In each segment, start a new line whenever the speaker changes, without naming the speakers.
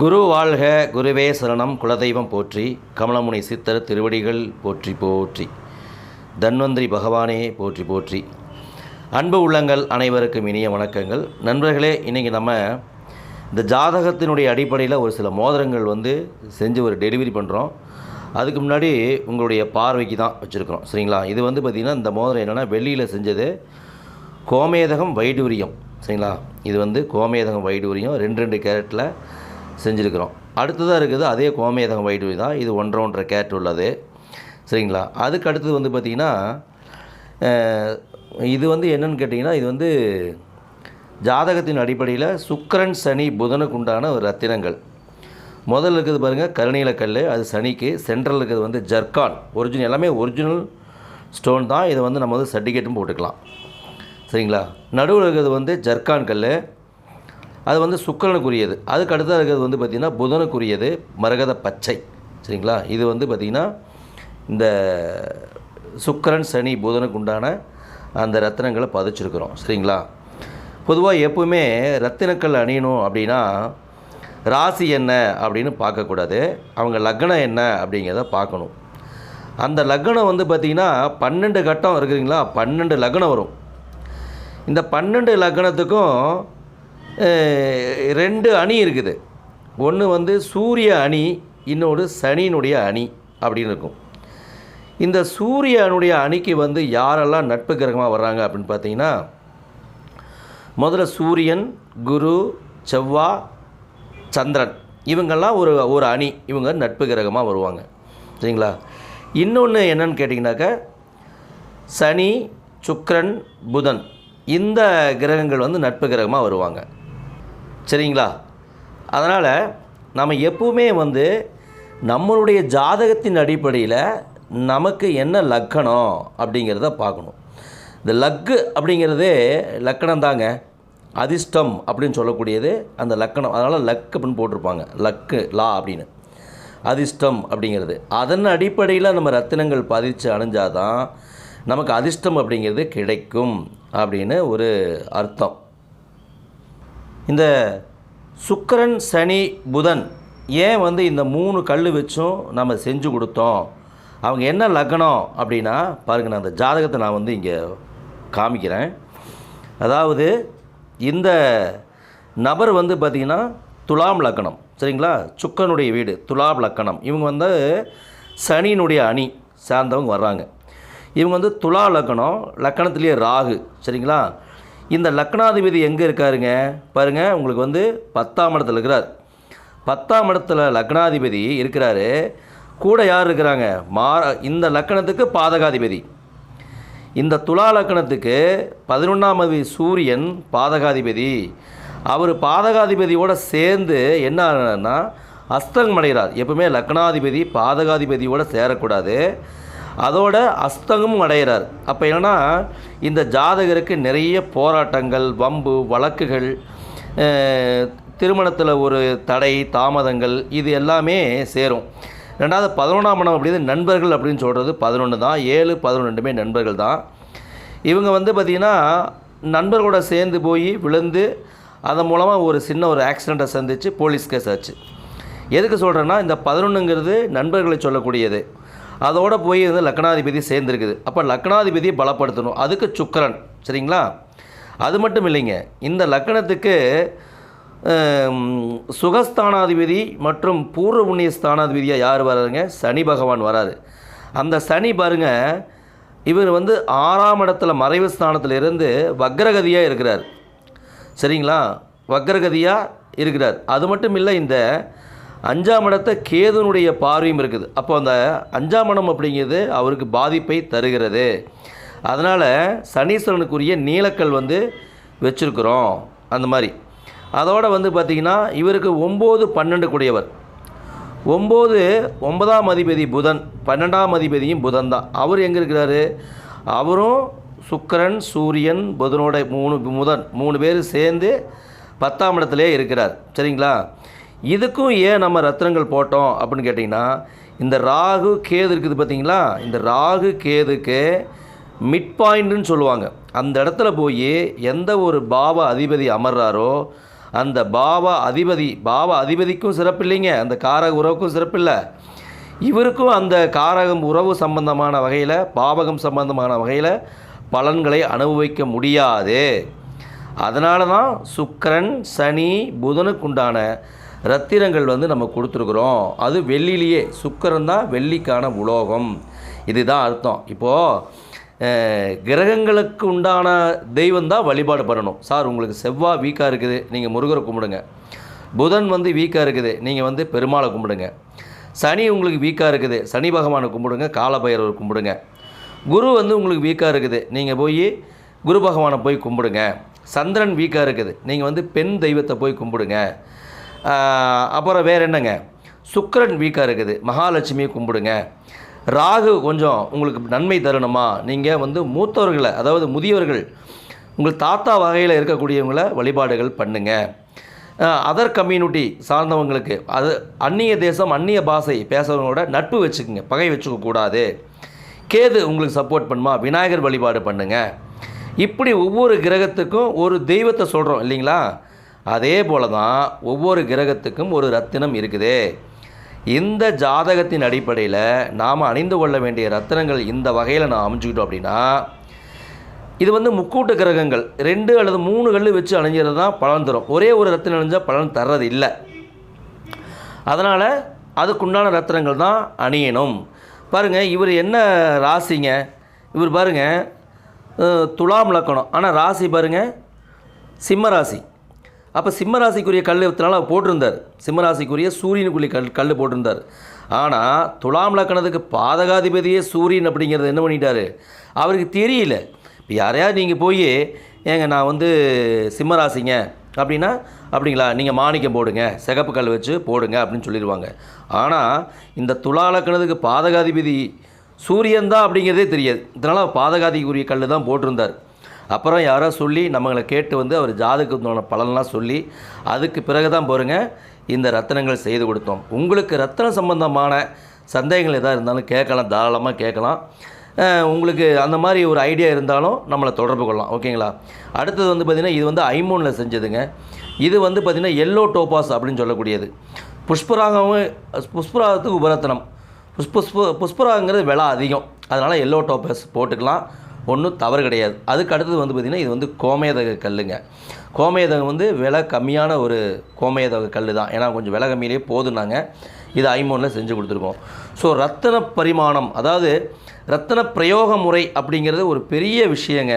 குரு வாழ்க குருவே சரணம் குலதெய்வம் போற்றி கமலமுனை சித்தர் திருவடிகள் போற்றி போற்றி தன்வந்திரி பகவானே போற்றி போற்றி. அன்பு உள்ளங்கள் அனைவருக்கும் இனிய வணக்கங்கள். நண்பர்களே இன்றைக்கி நம்ம இந்த ஜாதகத்தினுடைய அடிப்படையில் ஒரு சில மோதிரங்கள் வந்து செஞ்சு ஒரு டெலிவரி பண்ணுறோம் அதுக்கு முன்னாடி உங்களுடைய பார்வைக்கு தான் வச்சுருக்கிறோம் சரிங்களா? இது வந்து பார்த்திங்கன்னா இந்த மோதிரம் என்னென்னா வெள்ளியில் செஞ்சது கோமேதகம் வைடூரியம் சரிங்களா? இது வந்து கோமேதகம் வைடூரியம் ரெண்டு ரெண்டு கேரட்டில் செஞ்சுருக்கிறோம். அடுத்ததாக இருக்குது அதே கோமேதகம் வைட்டு தான் இது ஒன்றரை ஒன்றரை கேட் உள்ளது. சரிங்களா? அதுக்கு அடுத்தது வந்து பார்த்திங்கன்னா இது வந்து என்னென்னு கேட்டிங்கன்னா இது வந்து ஜாதகத்தின் அடிப்படையில் சுக்கிரன் சனி புதனுக்கு உண்டான ஒரு ரத்தினங்கள். முதல்ல இருக்கிறது பாருங்கள் கருணீலக்கல் அது சனிக்கு. சென்ட்ரல் இருக்கிறது வந்து ஜர்கான் ஒரிஜினல் எல்லாமே ஒரிஜினல் ஸ்டோன் தான். இதை வந்து நம்ம வந்து சர்டிஃபிகேட்டும் போட்டுக்கலாம். சரிங்களா? நடுவில் இருக்கிறது வந்து ஜர்கான் கல் அது வந்து சுக்கரனுக்குரியது. அதுக்கு அடுத்ததாக இருக்கிறது வந்து பார்த்திங்கன்னா புதனுக்குரியது மரகத பச்சை. சரிங்களா? இது வந்து பார்த்திங்கன்னா இந்த சுக்கரன் சனி புதனுக்கு உண்டான அந்த ரத்தினங்களை பதிச்சிருக்கிறோம். சரிங்களா? பொதுவாக எப்பவுமே ரத்தினக்கல் அணியணும் அப்படின்னா ராசி என்ன அப்படின்னு பார்க்கக்கூடாது. அவங்க லக்னம் என்ன அப்படிங்கிறத பார்க்கணும். அந்த லக்னம் வந்து பார்த்திங்கன்னா பன்னெண்டு கட்டம் இருக்குதுங்களா? பன்னெண்டு லக்னம் வரும். இந்த பன்னெண்டு லக்னத்துக்கும் ரெண்டு அணி இருக்குது. ஒன்று வந்து சூரிய அணி இன்னொரு சனியினுடைய அணி அப்படின்னு இருக்கும். இந்த சூரியனுடைய அணிக்கு வந்து யாரெல்லாம் நட்பு கிரகமாக வர்றாங்க அப்படின்னு பார்த்தீங்கன்னா முதல்ல சூரியன் குரு செவ்வா சந்திரன். இவங்கெல்லாம் ஒரு ஒரு அணி. இவங்க நட்பு கிரகமாக வருவாங்க. சரிங்களா? இன்னொன்று என்னன்னு கேட்டிங்கனாக்கா சனி சுக்கரன் புதன். இந்த கிரகங்கள் வந்து நட்பு கிரகமாக வருவாங்க. சரிங்களா? அதனால் நம்ம எப்பவுமே வந்து நம்மளுடைய ஜாதகத்தின் அடிப்படையில் நமக்கு என்ன லக்கணம் அப்படிங்கிறத பார்க்கணும். இந்த லக்கு அப்படிங்கிறதே லக்கணம் தாங்க. அதிர்ஷ்டம் அப்படின்னு சொல்லக்கூடியது அந்த லக்கணம். அதனால் லக் அப்படின்னு போட்டிருப்பாங்க. லக்கு லா அப்படின்னு. அதிர்ஷ்டம் அப்படிங்கிறது. அதன் அடிப்படையில் நம்ம ரத்தினங்கள் பதிச்சு அணிஞ்சாதான் நமக்கு அதிர்ஷ்டம் அப்படிங்கிறது கிடைக்கும் அப்படின்னு ஒரு அர்த்தம். இந்த சுக்கரன் சனி புதன் ஏன் வந்து இந்த மூணு கல் வச்சும் நம்ம செஞ்சு கொடுத்தோம்? அவங்க என்ன லக்னம் அப்படின்னா பாருங்க நான் அந்த ஜாதகத்தை நான் வந்து இங்கே காமிக்கிறேன். அதாவது இந்த நபர் வந்து பார்த்திங்கன்னா துலாம் லக்கணம் சரிங்களா? சுக்கனுடைய வீடு துலாம் லக்கணம் இவங்க வந்து சனியினுடைய அணி சார்ந்தவங்க வர்றாங்க. இவங்க வந்து துலா லக்கணம் லக்கணத்திலேயே ராகு சரிங்களா? இந்த லக்னாதிபதி எங்கே இருக்காருங்க? பாருங்கள் உங்களுக்கு வந்து பத்தாம் இடத்துல இருக்கிறார். பத்தாம் இடத்துல லக்னாதிபதி இருக்கிறாரு. கூட யார் இருக்கிறாங்க? மா இந்த லக்கணத்துக்கு பாதகாதிபதி. இந்த துலா லக்கணத்துக்கு பதினொன்றாம் அதிபதி சூரியன் பாதகாதிபதி. அவர் பாதகாதிபதியோடு சேர்ந்து என்ன ஆனார்னா அஸ்தங்கம் அடைகிறார். எப்பவுமே லக்னாதிபதி பாதகாதிபதியோடு சேரக்கூடாது. அதோட அஸ்தகமும் அடைகிறார். அப்போ என்னன்னா இந்த ஜாதகருக்கு நிறைய போராட்டங்கள் வம்பு வழக்குகள் திருமணத்தில் ஒரு தடை தாமதங்கள் இது எல்லாமே சேரும். ரெண்டாவது பதினொன்றாம் மனம் அப்படின்னு நண்பர்கள் அப்படின்னு சொல்கிறது பதினொன்று தான். ஏழு பதினொன்றுமே நண்பர்கள் தான். இவங்க வந்து பார்த்திங்கன்னா நண்பர்களோட சேர்ந்து போய் விழுந்து அதன் மூலமாக ஒரு சின்ன ஒரு ஆக்சிடெண்ட்டை சந்தித்து போலீஸ் கேஸ் ஆச்சு. எதுக்கு சொல்கிறேன்னா இந்த பதினொன்றுங்கிறது நண்பர்களை சொல்லக்கூடியது. அதோட போய் வந்து லக்னாதிபதி சேர்ந்துருக்குது. அப்போ லக்னாதிபதியை பலப்படுத்தணும். அதுக்கு சுக்கரன். சரிங்களா? அது மட்டும் இல்லைங்க. இந்த லக்கணத்துக்கு சுகஸ்தானாதிபதி மற்றும் பூர்வ புண்ணிய ஸ்தானாதிபதியாக யார் வராருங்க? சனி பகவான் வராரு. அந்த சனி பாருங்க இவர் வந்து ஆறாம் இடத்துல மறைவு ஸ்தானத்தில் இருந்து வக்ரகதியாக இருக்கிறார். சரிங்களா? வக்ரகதியாக இருக்கிறார். அது மட்டும் இல்லை இந்த அஞ்சாம் இடத்தை கேதுனுடைய பார்வையும் இருக்குது. அப்போ அந்த அஞ்சாம் இடம் அப்படிங்கிறது அவருக்கு பாதிப்பை தருகிறது. அதனால் சனீஸ்வரனுக்குரிய நீலக்கல் வந்து வச்சுருக்குறோம். அந்த மாதிரி. அதோடு வந்து பார்த்திங்கன்னா இவருக்கு ஒம்பது பன்னெண்டு கூடியவர். ஒம்பது ஒன்பதாம் அதிபதி புதன் பன்னெண்டாம் அதிபதியும் புதன் தான். அவர் எங்கே இருக்கிறாரு? அவரும் சுக்கிரன் சூரியன் புதனோட மூணு முதன் மூணு பேர் சேர்ந்து பத்தாம் இடத்துலே இருக்கிறார். சரிங்களா? இதுக்கும் ஏன் நம்ம ரத்னங்கள் போட்டோம் அப்படின்னு கேட்டிங்கன்னா இந்த ராகு கேது இருக்குது பார்த்தீங்களா? இந்த ராகு கேதுக்கு மிட் பாயிண்ட்டுன்னு சொல்லுவாங்க. அந்த இடத்துல போய் எந்த ஒரு பாவ அதிபதி அமர்றாரோ அந்த பாவ அதிபதி பாவ அதிபதிக்கும் சிறப்பு இல்லைங்க. அந்த காரக உறவுக்கும் சிறப்பு இல்லை. இவருக்கும் அந்த காரகம் உறவு சம்பந்தமான வகையில் பாவகம் சம்பந்தமான வகையில் பலன்களை அனுபவிக்க முடியாது. அதனால தான் சுக்கிரன் சனி புதனுக்குண்டான ரத்தினங்கள் வந்து நம்ம கொடுத்துருக்குறோம். அது வெள்ளிலேயே சுக்கரம் தான் வெள்ளிக்கான உலோகம். இதுதான் அர்த்தம். இப்போது கிரகங்களுக்கு உண்டான தெய்வம் தான் வழிபாடு பண்ணணும். சார் உங்களுக்கு செவ்வாய் வீக்காக இருக்குது. நீங்கள் முருகரை கும்பிடுங்க. புதன் வந்து வீக்காக இருக்குது. நீங்கள் வந்து பெருமாளை கும்பிடுங்க. சனி உங்களுக்கு வீக்காக இருக்குது. சனி பகவானை கும்பிடுங்க. காலபைரவர் கும்பிடுங்க. குரு வந்து உங்களுக்கு வீக்காக இருக்குது. நீங்கள் போய் குரு பகவானை போய் கும்பிடுங்க. சந்திரன் வீக்காக இருக்குது. நீங்கள் வந்து பெண் தெய்வத்தை போய் கும்பிடுங்க. அப்புறம் வேறு என்னங்க? சுக்கரன் வீக்காக இருக்குது. மகாலட்சுமியை கும்பிடுங்க. ராகு கொஞ்சம் உங்களுக்கு நன்மை தரணுமா? நீங்கள் வந்து மூத்தவர்களை அதாவது முதியவர்கள் உங்கள் தாத்தா வகையில் இருக்கக்கூடியவங்கள வழிபாடுகள் பண்ணுங்கள் அதர் கம்யூனிட்டி சார்ந்தவங்களுக்கு அது அந்நிய தேசம் அந்நிய பாஷை பேசுகிறவங்களோட நட்பு வச்சுக்கோங்க. பகை வச்சுக்க கூடாது. கேது உங்களுக்கு சப்போர்ட் பண்ணுமா? விநாயகர் வழிபாடு பண்ணுங்கள் இப்படி ஒவ்வொரு கிரகத்துக்கும் ஒரு தெய்வத்தை சொல்கிறோம் இல்லைங்களா? அதே போல தான் ஒவ்வொரு கிரகத்துக்கும் ஒரு ரத்தினம் இருக்குது. இந்த ஜாதகத்தின் அடிப்படையில் நாம் அணிந்து கொள்ள வேண்டிய ரத்தினங்கள் இந்த வகையில் நான் அமைஞ்சுக்கிட்டோம் அப்படின்னா இது வந்து முக்கூட்டு கிரகங்கள். ரெண்டு அல்லது மூணு கல் வச்சு அணிஞ்சிறது தான் பலன் தரும். ஒரே ஒரு ரத்தினம் அணிஞ்சால் பலன் தர்றது இல்லை. அதனால் அதுக்குண்டான ரத்தினங்கள் தான் அணியணும். பாருங்கள் இவர் என்ன ராசிங்க? இவர் பாருங்கள் துலாம் லக்கணம். ஆனால் ராசி பாருங்கள் சிம்ம ராசி. அப்போ சிம்மராசிக்குரிய கல் இத்தனால போட்டிருந்தார். சிம்மராசிக்குரிய சூரியனுக்குரிய கல் கல் போட்டிருந்தார். ஆனால் துலாம் லக்கணத்துக்கு பாதகாதிபதியே சூரியன் அப்படிங்கிறது என்ன பண்ணிட்டாரு? அவருக்கு தெரியல. இப்போ யாரையாவது நீங்கள் போய் ஏங்க நான் வந்து சிம்மராசிங்க அப்படின்னா அப்படிங்களா நீங்கள் மாணிக்கம் போடுங்க சிகப்பு கல் வச்சு போடுங்க அப்படின்னு சொல்லிடுவாங்க. ஆனால் இந்த துலா லக்கணத்துக்கு பாதகாதிபதி சூரியன் தான் அப்படிங்கிறதே தெரியாது. இதனால் பாதகாதிக்குரிய கல் தான் போட்டிருந்தார். அப்புறம் யாரோ சொல்லி நம்மளை கேட்டு வந்து அவர் ஜாதகத்தோட பலன்லாம் சொல்லி அதுக்கு பிறகு தான் பாருங்க இந்த ரத்தினங்கள் செய்து கொடுத்தோம். உங்களுக்கு ரத்தன சம்பந்தமான சந்தேகங்கள் எதாக இருந்தாலும் கேட்கலாம் தாராளமாக கேட்கலாம். உங்களுக்கு அந்த மாதிரி ஒரு ஐடியா இருந்தாலும் நம்மளை தொடர்பு கொள்ளலாம். ஓகேங்களா? அடுத்தது வந்து பார்த்திங்கன்னா இது வந்து ஐமோனில் செஞ்சதுங்க. இது வந்து பார்த்திங்கன்னா எல்லோ டோபாஸ் அப்படின்னு சொல்லக்கூடியது. புஷ்பராகவும் புஷ்பராகத்துக்கு உபரத்தனம். புஷ்ப புஷ்பராகங்கிறது விலை அதிகம். அதனால் எல்லோ டோபாஸ் போட்டுக்கலாம். ஒன்றும் தவறு கிடையாது. அதுக்கு அடுத்தது வந்து பார்த்திங்கன்னா இது வந்து கோமேதக கல்லுங்க. கோமேதகம் வந்து விலை கம்மியான ஒரு கோமேதக கல் தான் ஏன்னா கொஞ்சம் விலை கம்மியிலே போதுனாங்க இது ஐமோனில் செஞ்சு கொடுத்துருக்கோம். ஸோ ரத்தன பரிமாணம் அதாவது ரத்தன பிரயோக முறை அப்படிங்கிறது ஒரு பெரிய விஷயங்க.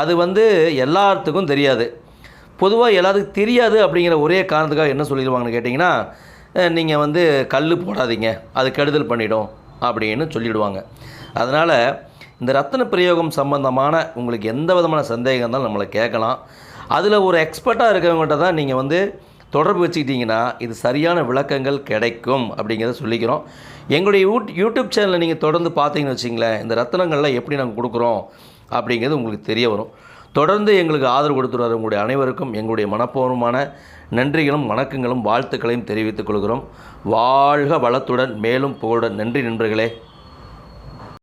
அது வந்து எல்லாத்துக்கும் தெரியாது. பொதுவாக எல்லாத்துக்கும் தெரியாது அப்படிங்கிற ஒரே காரணத்துக்காக என்ன சொல்லிடுவாங்கன்னு கேட்டிங்கன்னா நீங்கள் வந்து கல் போடாதீங்க. அது கெடுதல் பண்ணிடும். அப்படின்னு சொல்லிவிடுவாங்க அதனால் இந்த ரத்தன பிரயோகம் சம்பந்தமான உங்களுக்கு எந்த விதமான சந்தேகம் இருந்தாலும் நம்மளை கேட்கலாம். அதில் ஒரு எக்ஸ்பர்ட்டாக இருக்கிறவங்கள்ட்ட தான் நீங்கள் வந்து தொடர்பு வச்சுக்கிட்டிங்கன்னா இது சரியான விளக்கங்கள் கிடைக்கும் அப்படிங்கிறத சொல்லிக்கிறோம். எங்களுடைய யூட் யூடியூப் சேனலை நீங்கள் தொடர்ந்து பார்த்தீங்கன்னு வச்சிங்களேன் இந்த ரத்தனங்கள்லாம் எப்படி நாங்கள் கொடுக்குறோம் அப்படிங்கிறது உங்களுக்கு தெரிய வரும். தொடர்ந்து எங்களுக்கு ஆதரவு கொடுத்துருவார் உங்களுடைய அனைவருக்கும். எங்களுடைய மனப்பூர்வமான நன்றிகளும் வணக்கங்களும் வாழ்த்துக்களையும் தெரிவித்துக் கொள்கிறோம். வாழ்க வளத்துடன் மேலும் புகழுடன். நன்றி நண்பர்களே.